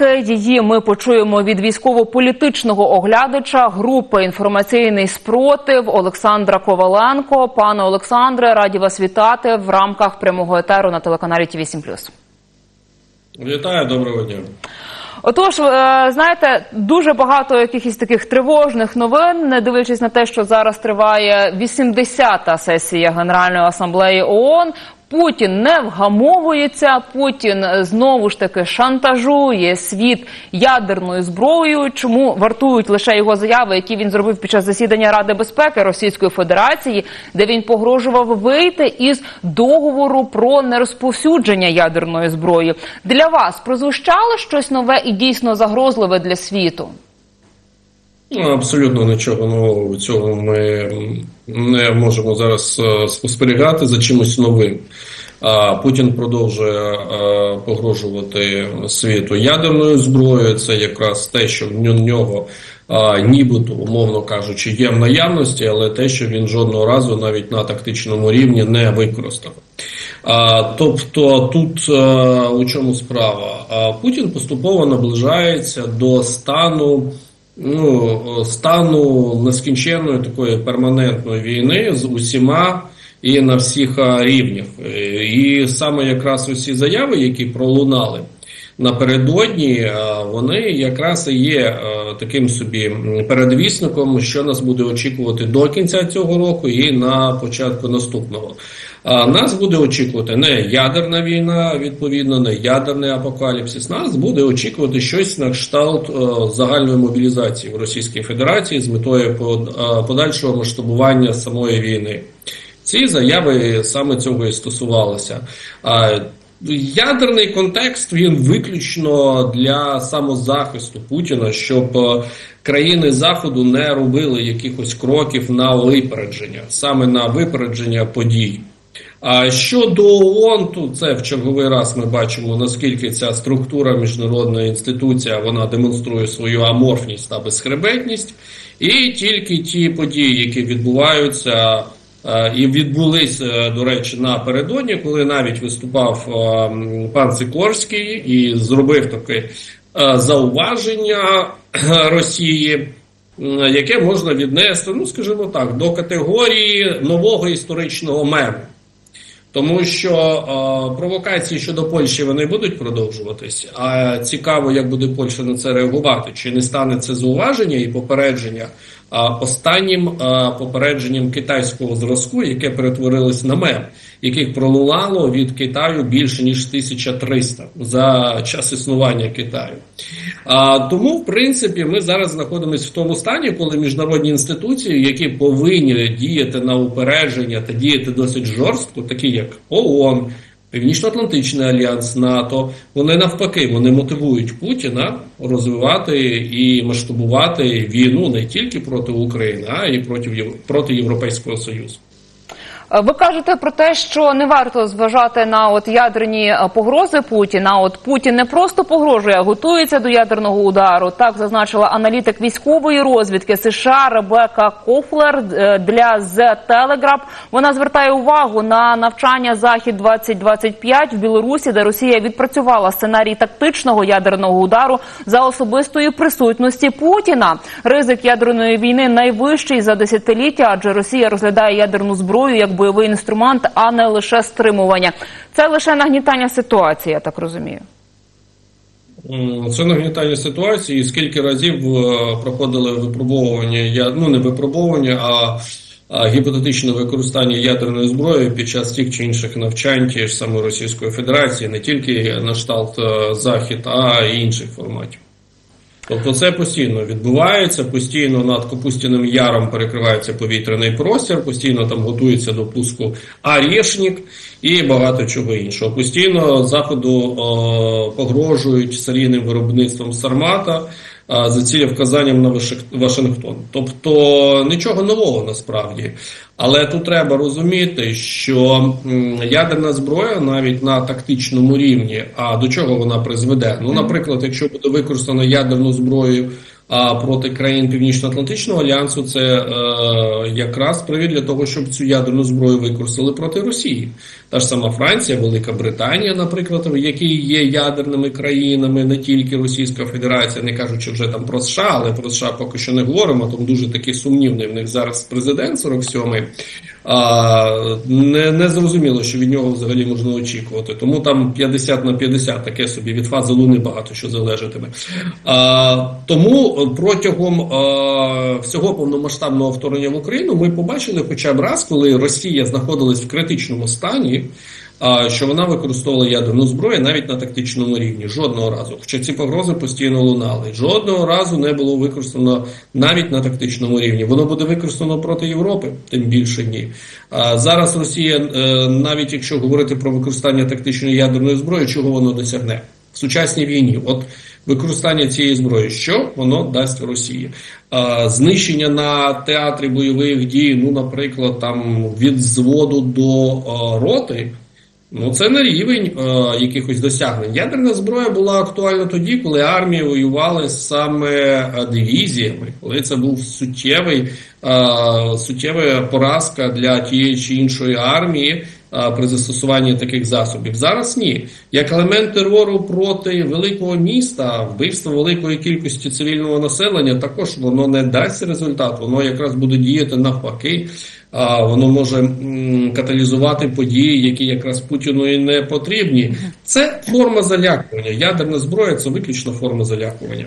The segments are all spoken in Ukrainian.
яке її ми почуємо від військово-політичного оглядача групи інформаційний спротив Олександра Коваленко. Пане Олександре, раді вас вітати в рамках прямого етеру на телеканалі Ті 7 Вітаю, доброго дня. Отож, е, знаєте, дуже багато якихось таких тривожних новин, не дивлячись на те, що зараз триває 80-та сесія Генеральної асамблеї ООН. Путін не вгамовується. Путін е, знову ж таки шантажує світ ядерною зброєю. Чому вартують лише його заяви, які він зробив під час засідання Ради безпеки Російської Федерації, де він погрожував вийти із договору про нерозповсюдження ядерної зброї? Для вас прозвучало щось нове і дійсно загрозливе для світу? Ну, абсолютно нічого нового в цьому ми не можемо зараз е, спостерігати за чимось новим. А Путін продовжує е, погрожувати світу ядерною зброєю. Це якраз те, що в нього а, нібито, умовно кажучи, є в наявності, але те, що він жодного разу навіть на тактичному рівні не використав. А, тобто, тут а, у чому справа? А, Путін поступово наближається до стану. Ну, стану нескінченної такої перманентної війни з усіма і на всіх рівнях. І саме якраз усі заяви, які пролунали напередодні, вони якраз і є таким собі передвісником, що нас буде очікувати до кінця цього року і на початку наступного. А нас буде очікувати не ядерна війна, відповідно, не ядерний апокаліпсис. Нас буде очікувати щось на кшталт загальної мобілізації в Російській Федерації з метою подальшого масштабування самої війни. Ці заяви саме цього і стосувалися. Ядерний контекст він виключно для самозахисту Путіна, щоб країни Заходу не робили якихось кроків на випередження, саме на випередження подій. А щодо ООН, то це в черговий раз ми бачимо наскільки ця структура міжнародна інституція вона демонструє свою аморфність та безхребетність, і тільки ті події, які відбуваються. І відбулись, до речі, напередодні, коли навіть виступав пан Сикорський і зробив таке зауваження Росії, яке можна віднести, ну скажімо так, до категорії нового історичного мему. Тому що е, провокації щодо Польщі вони будуть продовжуватись. А цікаво, як буде Польща на це реагувати, чи не стане це зауваження і попередження останнім попередженням китайського зразку, яке перетворилось на мем, яких пролунало від Китаю більше ніж 1300 за час існування Китаю. Тому, в принципі, ми зараз знаходимося в тому стані, коли міжнародні інституції, які повинні діяти на упередження та діяти досить жорстко, такі як ООН. Північно-Атлантичний альянс НАТО, вони навпаки вони мотивують Путіна розвивати і масштабувати війну не тільки проти України, а й проти проти Європейського Союзу. Ви кажете про те, що не варто зважати на от ядерні погрози Путіна. От Путін не просто погрожує, а готується до ядерного удару. Так зазначила аналітик військової розвідки США Ребека Кофлер для The Telegraph. Вона звертає увагу на навчання захід 2025 в Білорусі, де Росія відпрацювала сценарій тактичного ядерного удару за особистої присутності Путіна. Ризик ядерної війни найвищий за десятиліття, адже Росія розглядає ядерну зброю як бойовий інструмент, а не лише стримування. Це лише нагнітання ситуації, я так розумію. Це нагнітання ситуації. Скільки разів проходили випробовування, ну не випробовування, а гіпотетичне використання ядерної зброї під час тих чи інших навчань тієї ж самої Російської Федерації, не тільки на шталт Захід, а й інших форматів. Тобто це постійно відбувається, постійно над Капустіним яром перекривається повітряний простір, постійно там готується до пуску Арєшнік і багато чого іншого. Постійно заходу е погрожують серійним виробництвом Сармата за цілі вказанням на Вашингтон. Тобто нічого нового насправді. Але тут треба розуміти, що ядерна зброя навіть на тактичному рівні, а до чого вона призведе? Ну, наприклад, якщо буде використано ядерну зброю а проти країн Північно-Атлантичного альянсу, це е, якраз привід для того, щоб цю ядерну зброю використали проти Росії. Та ж сама Франція, Велика Британія, наприклад, які є ядерними країнами, не тільки Російська Федерація, не кажучи вже там про США, але про США поки що не говоримо. Там дуже такий сумнівний в них зараз президент 47-й. А, не, не зрозуміло, що від нього взагалі можна очікувати. Тому там 50 на 50 таке собі від фази Луни багато що залежатиме. А, тому протягом а, всього повномасштабного вторгнення в Україну ми побачили хоча б раз, коли Росія знаходилась в критичному стані. Що вона використовувала ядерну зброю навіть на тактичному рівні жодного разу. Хоча ці погрози постійно лунали. Жодного разу не було використано навіть на тактичному рівні. Воно буде використано проти Європи, тим більше ні. Зараз Росія, е, навіть якщо говорити про використання тактичної ядерної зброї, чого воно досягне в сучасній війні? От використання цієї зброї, що воно дасть Росії? Знищення на театрі бойових дій, ну, наприклад, там від зводу до а, роти. Ну, це не рівень е, якихось досягнень. Ядерна зброя була актуальна тоді, коли армії воювали саме е, дивізіями, коли це був суттєвий, е, суттєва поразка для тієї чи іншої армії е, при застосуванні таких засобів. Зараз ні. Як елемент терору проти великого міста, вбивство великої кількості цивільного населення, також воно не дасть результат, воно якраз буде діяти навпаки. Воно може каталізувати події, які якраз Путіну і не потрібні. Це форма залякування. Ядерна зброя це виключно форма залякування.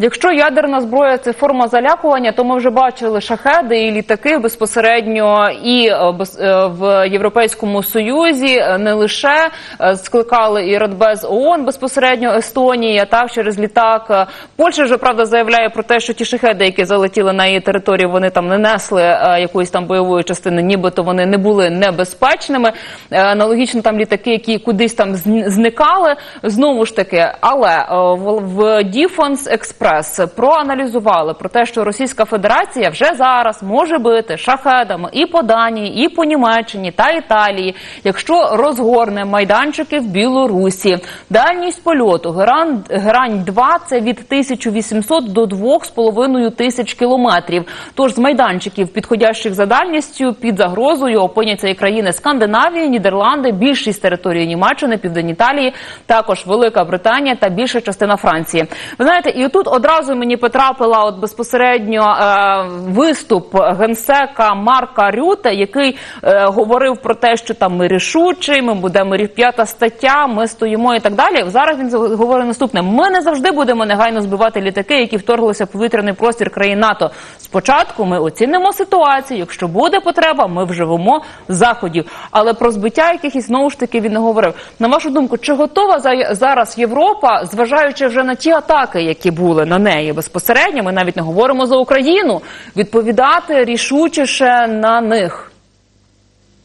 Якщо ядерна зброя це форма залякування, то ми вже бачили шахеди і літаки безпосередньо і е, е, в Європейському Союзі е, не лише скликали і Радбез ООН безпосередньо Естонія, так через літак. Польща вже правда заявляє про те, що ті шахеди, які залетіли на її територію, вони там не несли якоїсь там бойової частини, нібито вони не були небезпечними. Аналогічно там літаки, які кудись там зникали. Знову ж таки, але в, в Defense Express проаналізували про те, що Російська Федерація вже зараз може бити шахедами і по Данії, і по Німеччині та Італії, якщо розгорне майданчики в Білорусі. Дальність польоту Герань, Герань 2 це від 1800 до 2,5 тисяч кілометрів. Тож з майданчиків, підходящих за дальністю, під загрозою опиняться і країни Скандинавії, Нідерланди, більшість території Німеччини, Південь Італії, також Велика Британія та більша частина Франції. Ви знаєте, і тут одразу мені потрапила от безпосередньо е, виступ генсека Марка Рюте, який е, говорив про те, що там ми рішучі, ми будемо п'ята стаття, ми стоїмо і так далі. Зараз він говорить наступне: ми не завжди будемо негайно збивати літаки, які вторглися в повітряний простір країн НАТО. Спочатку ми оцінимо ситуацію. Якщо буде потреба, ми вживемо заходів. Але про збиття якихось знову ж таки він не говорив. На вашу думку, чи готова за- зараз Європа, зважаючи вже на ті атаки, які були на неї безпосередньо, ми навіть не говоримо за Україну, відповідати рішучіше на них?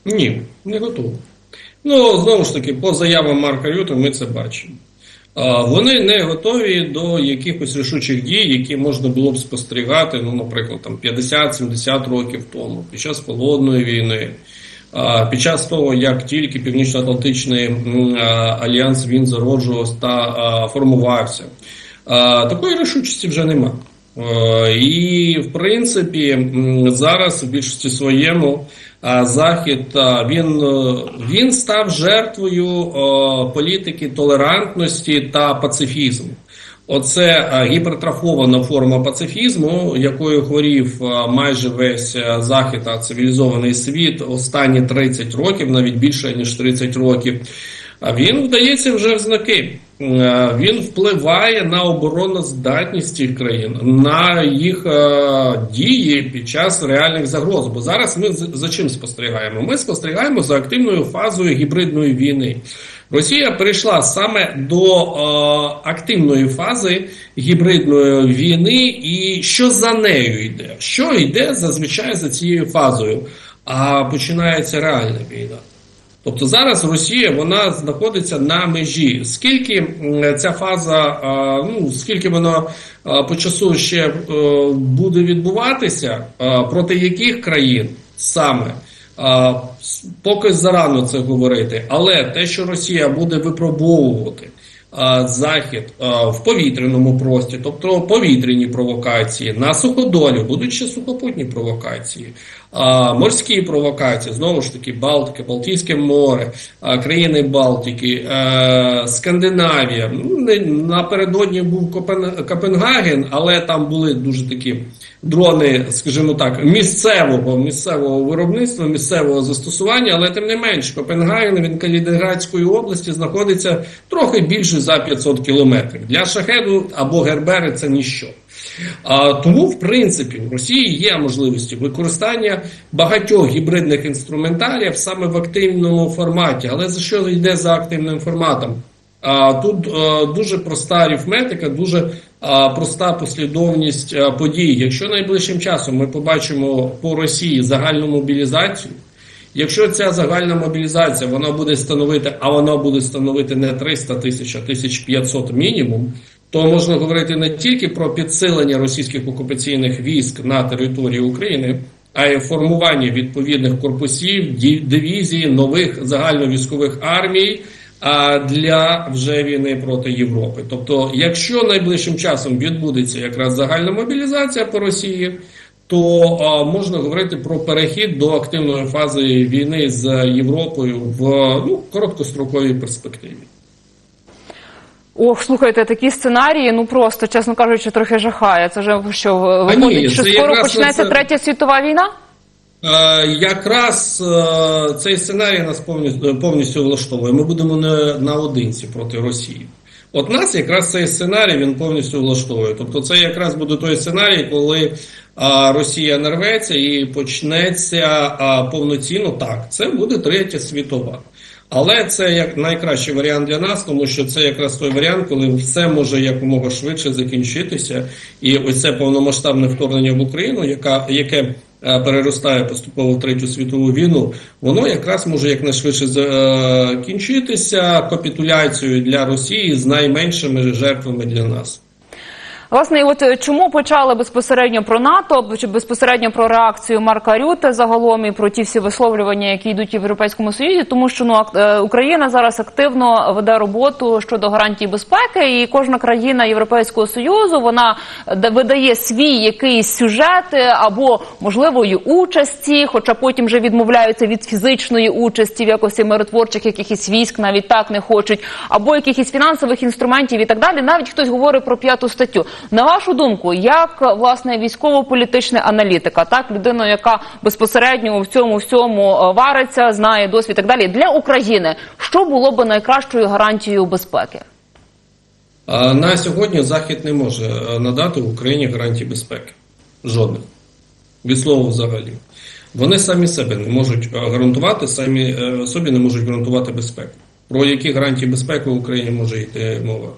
Ні, не готово. Ну, знову ж таки, по заявам Марка Рюта ми це бачимо. Вони не готові до якихось рішучих дій, які можна було б спостерігати, ну, наприклад, там 50-70 років тому, під час холодної війни, під час того, як тільки Північно-Атлантичний альянс він зароджувався та формувався. Такої рішучості вже нема. І, в принципі, зараз в більшості своєму Захід він, е, він став жертвою політики толерантності та пацифізму. Оце гіпертрафована форма пацифізму, якою хворів майже весь е, захід та цивілізований світ останні 30 років, навіть більше ніж 30 років. Він вдається вже в знаки. Е, Він впливає на обороноздатність цих країн, на їх е, дії під час реальних загроз. Бо зараз ми за чим спостерігаємо? Ми спостерігаємо за активною фазою гібридної війни. Росія перейшла саме до е, активної фази гібридної війни, і що за нею йде? Що йде зазвичай за цією фазою? А починається реальна війна. Тобто зараз Росія вона знаходиться на межі. Скільки ця фаза, ну скільки вона по часу ще е, буде відбуватися, проти яких країн саме? Поки зарано це говорити, але те, що Росія буде випробовувати захід в повітряному прості, тобто повітряні провокації, на суходолі будуть ще сухопутні провокації, а, морські провокації, знову ж таки, Балтика, Балтійське море, а, країни Балтики, е, Скандинавія. Ну, Напередодні був Копен- Копенгаген, але там були дуже такі дрони, скажімо так, місцевого місцевого виробництва, місцевого застосування, але тим не менш, Копенгаген він Калінінградської області знаходиться трохи більше за 500 кілометрів. Для шахеду або Гербери це ніщо. А, тому, в принципі, в Росії є можливості використання багатьох гібридних інструментаріїв саме в активному форматі. Але за що йде за активним форматом? А, тут е, дуже проста арифметика, дуже а, проста послідовність е, подій. Якщо найближчим часом ми побачимо по Росії загальну мобілізацію, якщо ця загальна мобілізація вона буде становити, а вона буде становити не 300 тисяч, а 1500 мінімум, то можна говорити не тільки про підсилення російських окупаційних військ на території України, а й формування відповідних корпусів, дивізій, нових загальновійськових армій а, для вже війни проти Європи. Тобто, якщо найближчим часом відбудеться якраз загальна мобілізація по Росії, то а, можна говорити про перехід до активної фази війни з Європою в ну, короткостроковій перспективі. Ох, слухайте, такі сценарії, ну просто, чесно кажучи, трохи жахає. Це вже що виходить, ні, що скоро почнеться це- третя світова війна? Е, Якраз е, цей сценарій нас повністю, повністю влаштовує. Ми будемо не наодинці проти Росії. От нас якраз цей сценарій він повністю влаштовує. Тобто, це якраз буде той сценарій, коли а, Росія нарветься і почнеться а, повноцінно так. Це буде третя світова. Але це як найкращий варіант для нас, тому що це якраз той варіант, коли все може якомога швидше закінчитися, і ось це повномасштабне вторгнення в Україну, яка яке е, переростає поступово в третю світову війну, воно якраз може якнайшвидше закінчитися капітуляцією для Росії з найменшими жертвами для нас. Власне, от е, чому почали безпосередньо про НАТО, чи безпосередньо про реакцію Марка Рюте загалом і про ті всі висловлювання, які йдуть в Європейському Союзі, тому що ну е, Україна зараз активно веде роботу щодо гарантій безпеки, і кожна країна Європейського союзу вона видає свій якийсь сюжет е, або можливої участі, хоча потім вже відмовляються від фізичної участі в якості миротворчих якихось військ, навіть так не хочуть, або якихось фінансових інструментів і так далі. Навіть хтось говорить про п'яту статтю. На вашу думку, як власне військово-політична аналітика, так людина, яка безпосередньо в цьому всьому е, вариться, знає досвід і так далі для України, що було би найкращою гарантією безпеки? На сьогодні Захід не може е, надати Україні гарантій безпеки. Жодних. Від слова взагалі. Вони самі себе не можуть е, гарантувати, самі собі не можуть гарантувати безпеку. Про які гарантії безпеки в Україні може йти мова?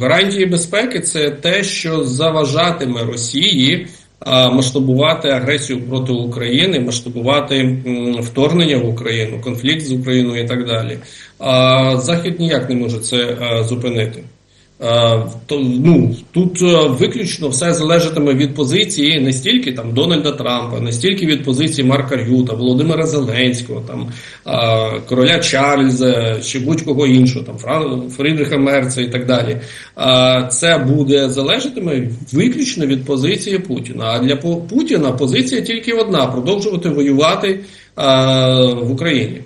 Гарантії безпеки це те, що заважатиме Росії масштабувати агресію проти України, масштабувати вторгнення в Україну, конфлікт з Україною і так далі. А, Захід ніяк не може це зупинити. Е, то, ну, тут е, виключно все залежатиме від позиції не стільки там Дональда Трампа, не стільки від позиції Марка Рюта, Володимира Зеленського, там е, короля Чарльза чи будь-кого іншого, там Фран, Фрідріха Мерца і так далі. Це буде залежатиме виключно від позиції Путіна. А для Пу- Путіна позиція тільки одна: продовжувати воювати в Україні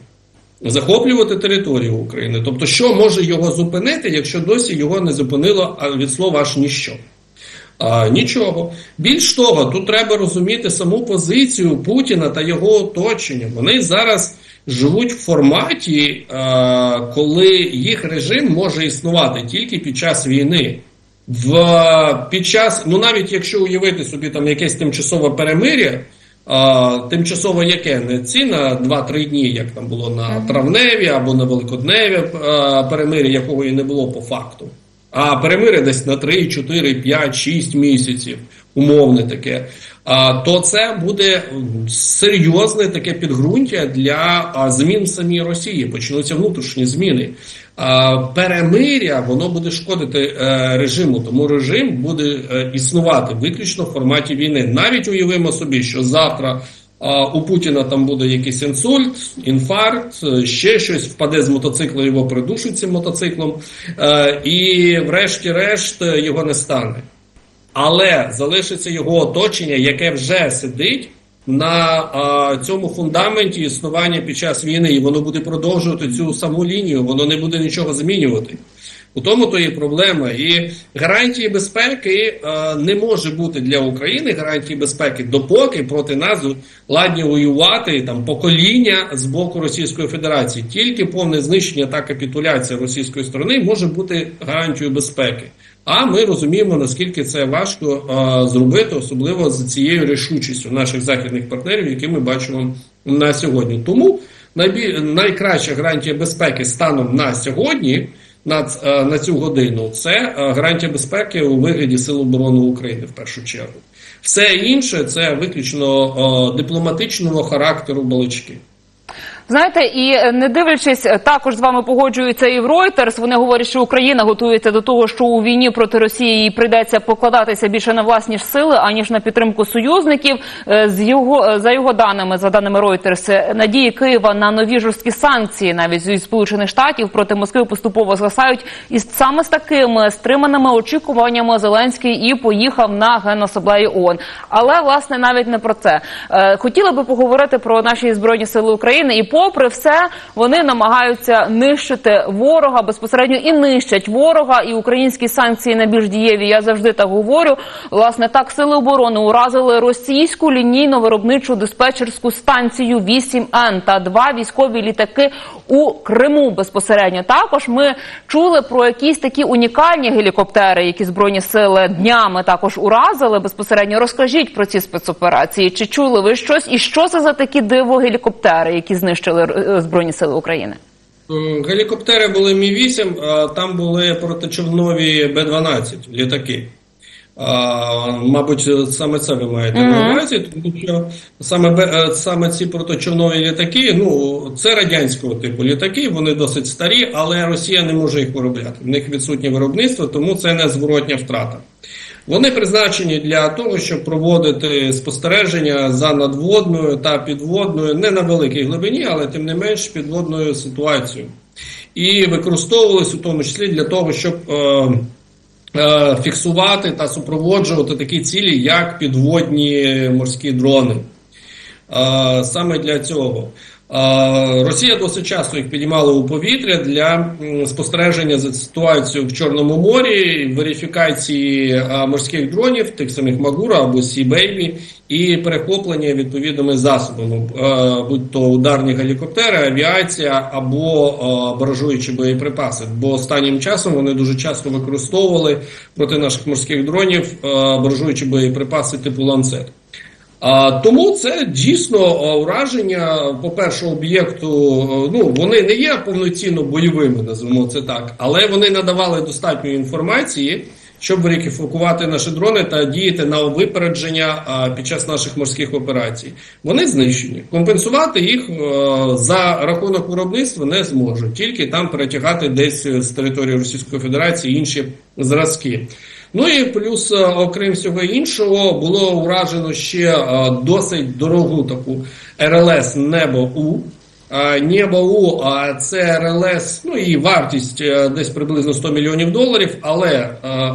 захоплювати територію України. Тобто, що може його зупинити, якщо досі його не зупинило від слова аж ніщо? А, нічого. Більш того, тут треба розуміти саму позицію Путіна та його оточення. Вони зараз живуть в форматі, коли їх режим може існувати тільки під час війни. В під час, ну навіть якщо уявити собі там якесь тимчасове перемир'я, а, тимчасово яке не ці на 2-3 дні, як там було на травневі або на великодневі перемир'я, якого і не було по факту. А перемир'я десь на 3, 4, 5, 6 місяців, умовне таке. А, то це буде серйозне таке підґрунтя для а, змін самій Росії. Почнуться внутрішні зміни. Перемир'я воно буде шкодити е, режиму, тому режим буде е, існувати виключно в форматі війни. Навіть уявимо собі, що завтра. у Путіна там буде якийсь інсульт, інфаркт, е, ще щось впаде з мотоцикла, його придушить цим мотоциклом, і врешті-решт його не стане. Але залишиться його оточення, яке вже сидить на а, цьому фундаменті існування під час війни, і воно буде продовжувати цю саму лінію, воно не буде нічого змінювати. У тому то є проблема. І гарантії безпеки е, не може бути для України гарантії безпеки, допоки проти нас ладні воювати там покоління з боку Російської Федерації. Тільки повне знищення та капітуляція російської сторони може бути гарантією безпеки. А ми розуміємо, наскільки це важко зробити, особливо з цією рішучістю наших західних партнерів, які ми бачимо на сьогодні. Тому найкраща гарантія безпеки станом на сьогодні. На, е, на цю годину це е, гарантія безпеки у вигляді Сил оборони України в першу чергу. Все інше це виключно е, дипломатичного характеру балачки. Знаєте, і е, не дивлячись, е, також з вами погоджується і в Reuters, Вони говорять, що Україна готується до того, що у війні проти Росії їй прийдеться покладатися більше на власні сили, аніж на підтримку союзників. Е, З його за його даними, за даними Reuters, надії Києва на нові жорсткі санкції, навіть зі сполучених штатів проти Москви поступово згасають. І саме з такими стриманими очікуваннями Зеленський і поїхав на генасамблею ООН. Але власне навіть не про це. Хотіли би поговорити про наші збройні сили України, і попри все, вони намагаються нищити ворога безпосередньо і нищать ворога. І українські санкції найбільш дієві. Я завжди так говорю. Власне, так сили оборони уразили російську лінійно виробничу диспетчерську станцію 8Н та два військові літаки у Криму безпосередньо. Також ми чули про якісь такі унікальні гелікоптери, які збройні сили днями також уразили безпосередньо. Розкажіть про ці спецоперації. Чи чули ви щось? І що це за такі диво гелікоптери, які знищили е, збройні сили України? Гелікоптери були Мі 8 а там були протичовнові Б-12 літаки. А, мабуть, саме це ви маєте на Мгм. увазі, тому що саме, е, саме ці протичовнові літаки, ну це радянського типу літаки, вони досить старі, але Росія не може їх виробляти. В них відсутнє виробництво, тому це незворотня втрата. Вони призначені для того, щоб проводити спостереження за надводною та підводною, не на великій глибині, але тим не менш підводною ситуацією. І використовувались у тому числі для того, щоб е, е, фіксувати та супроводжувати такі цілі, як підводні морські дрони. Е, саме для цього. Росія досить часто їх підіймала у повітря для спостереження за ситуацією в Чорному морі, верифікації морських дронів, тих самих Магура або Сі Бейбі, і перехоплення відповідними засобами, будь то ударні гелікоптери, авіація або баражуючі боєприпаси. Бо останнім часом вони дуже часто використовували проти наших морських дронів баражуючі боєприпаси типу ланцет. А, тому це дійсно а, ураження, по-перше, об'єкту. Ну вони не є повноцінно бойовими, назвемо це так, але вони надавали достатньо інформації, щоб верифікувати наші дрони та діяти на випередження під час наших морських операцій. Вони знищені. Компенсувати їх за рахунок виробництва не зможуть, тільки там перетягати десь з території Російської Федерації інші зразки. Ну і плюс, е, окрім всього іншого, було уражено ще е, досить дорогу таку РЛС Небо У. Е, Небо У це РЛС, ну і вартість десь приблизно 100 мільйонів доларів. Але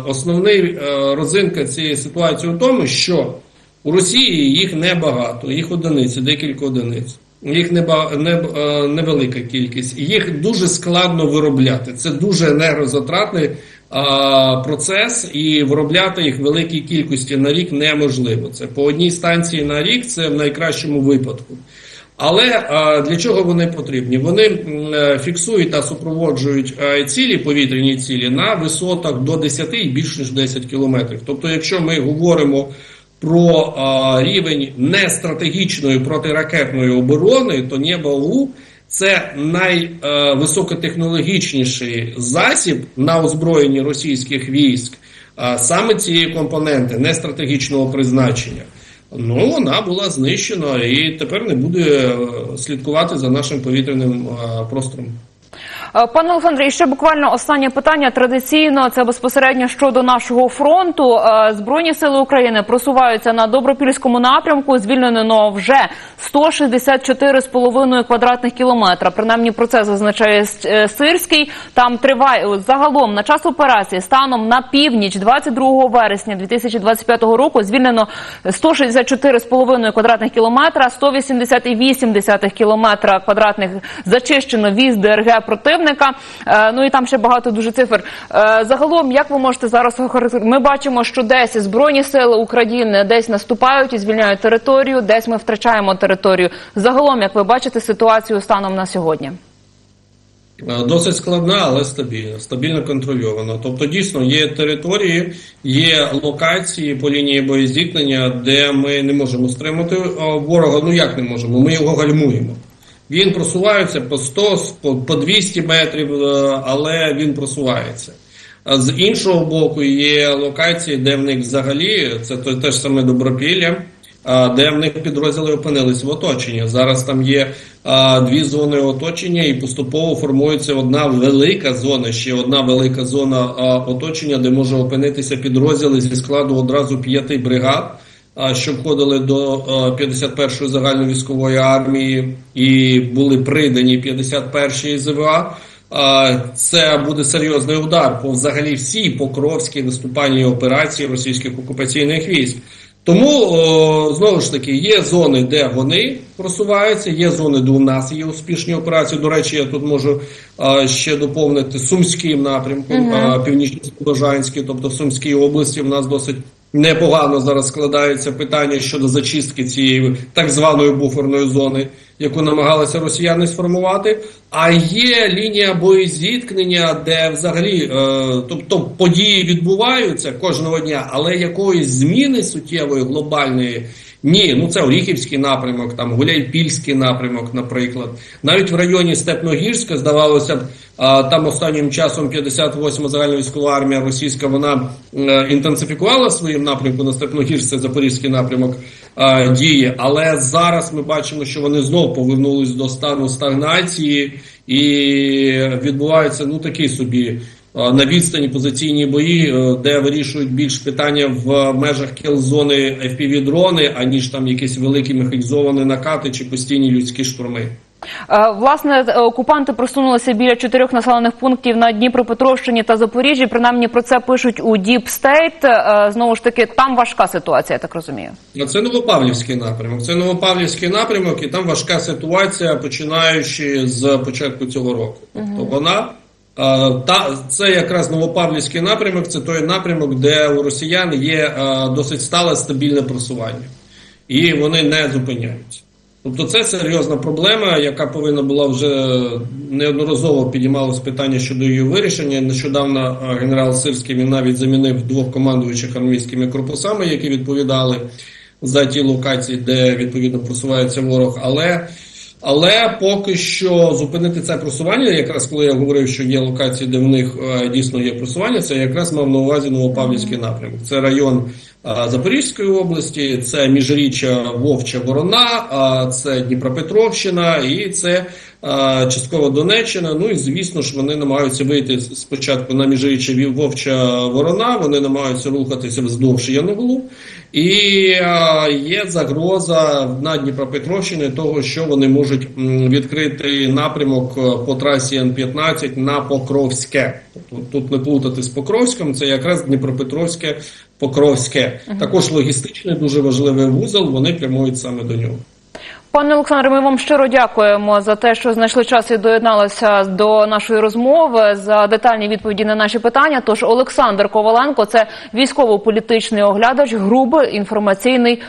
основний розинка цієї ситуації у тому, що у Росії їх небагато, їх одиниці, декілька одиниць. Їх неба, не, невелика кількість. Їх дуже складно виробляти. Це дуже енергозатратний процес, і виробляти їх в великій кількості на рік неможливо. Це по одній станції на рік, це в найкращому випадку. Але для чого вони потрібні? Вони е, фіксують та супроводжують е, цілі, повітряні цілі на висотах до 10 і більш ніж 10 кілометрів. Тобто, якщо ми говоримо про рівень нестратегічної протиракетної оборони, то НЕБАУ це найвисокотехнологічніший засіб на озброєнні російських військ, саме цієї компоненти нестратегічного призначення. Ну, вона була знищена і тепер не буде е, слідкувати за нашим повітряним е, простором. Е, Пане Олександре, і ще буквально останнє питання. Традиційно це безпосередньо щодо нашого фронту. Е, Збройні сили України просуваються на добропільському напрямку. Звільнено вже 164,5 квадратних кілометра. Принаймні про це зазначає е, Сирський. Там триває загалом на час операції станом на північ 22 вересня 2025 року. Звільнено 164,5 квадратних кілометра, 188,8 кілометра квадратних зачищено віз ДРГ противника. Е, Ну і там ще багато дуже цифр. Е, Загалом, як ви можете зараз охарактеризувати? Ми бачимо, що десь збройні сили України десь наступають і звільняють територію, десь ми втрачаємо територію. Загалом, як ви бачите ситуацію станом на сьогодні? Е, Досить складна, але стабільна, стабільно контрольована. Тобто, дійсно є території, є локації по лінії боєзіткнення, де ми не можемо стримати ворога. Ну як не можемо? Ми його гальмуємо. Він просувається по 100, по- по 200 метрів, е, але він просувається. З іншого боку, є локації, де в них взагалі це те те ж саме добропілля, де в них підрозділи опинились в оточенні. Зараз там є дві зони оточення, і поступово формується одна велика зона, ще одна велика зона оточення, де може опинитися підрозділи зі складу одразу п'яти бригад. Що входили до а, 51-ї загальновійськової армії і були придані 51-ї ЗВА. Це буде серйозний удар по взагалі всій покровській наступальній операції російських окупаційних військ. Тому о, знову ж таки є зони, де вони просуваються, є зони, де у нас є успішні операції. До речі, я тут можу ще доповнити сумським напрямком, а, північно-слобожанський, тобто в Сумській області в нас досить непогано зараз складається питання щодо зачистки цієї так званої буферної зони, яку намагалися росіяни сформувати. А є лінія боєзіткнення, де взагалі, е, тобто події відбуваються кожного дня, але якоїсь зміни суттєвої глобальної. Ні, ну це Оріхівський напрямок, там Гуляйпільський напрямок, наприклад. Навіть в районі Степногірська, здавалося б, там останнім часом 58-ма загальновійськова армія російська вона е, інтенсифікувала своїм напрямку на Степногірськ, це Запорізький напрямок діє. Але зараз ми бачимо, що вони знову повернулись до стану стагнації і відбуваються ну такі собі на відстані позиційні бої, е, де вирішують більш питання в межах кіл-зони FPV-дрони, аніж там якісь великі механізовані накати чи постійні людські штурми. Е, Власне, е, окупанти просунулися біля чотирьох населених пунктів на Дніпропетровщині та Запоріжжі. Принаймні про це пишуть у Deep State. Е, Знову ж таки, там важка ситуація, я так розумію. А Це Новопавлівський напрямок. Це Новопавлівський напрямок, і там важка ситуація, починаючи з початку цього року. Тобто вона а, та це якраз Новопавлівський напрямок. Це той напрямок, де у росіян є досить стале стабільне просування, і вони не зупиняються. Тобто це серйозна проблема, яка повинна була вже неодноразово підіймалось питання щодо її вирішення. Нещодавно генерал Сирський він навіть замінив двох командуючих армійськими корпусами, які відповідали за ті локації, де відповідно просувається ворог. Але але поки що зупинити це просування, якраз коли я говорив, що є локації, де в них е, дійсно є просування, це якраз мав на увазі Новопавлівський напрямок. Це район Запорізької області, це міжріччя Вовча Ворона, е, це Дніпропетровщина і це частково Донеччина. Ну і звісно ж вони намагаються вийти спочатку на міжріччя Вовча Ворона. Вони намагаються рухатися вздовж Янголу. І є загроза на Дніпропетровщині того, що вони можуть відкрити напрямок е, по трасі Н-15 на Покровське. Тобто тут не плутати з Покровськом, це якраз Дніпропетровське Покровське. Також логістичний дуже важливий вузол. Вони прямують саме до нього. Пане Олександре, ми вам щиро дякуємо за те, що знайшли час і доєдналися до нашої розмови за детальні відповіді на наші питання. Тож Олександр Коваленко, це військово-політичний оглядач, грубий інформаційний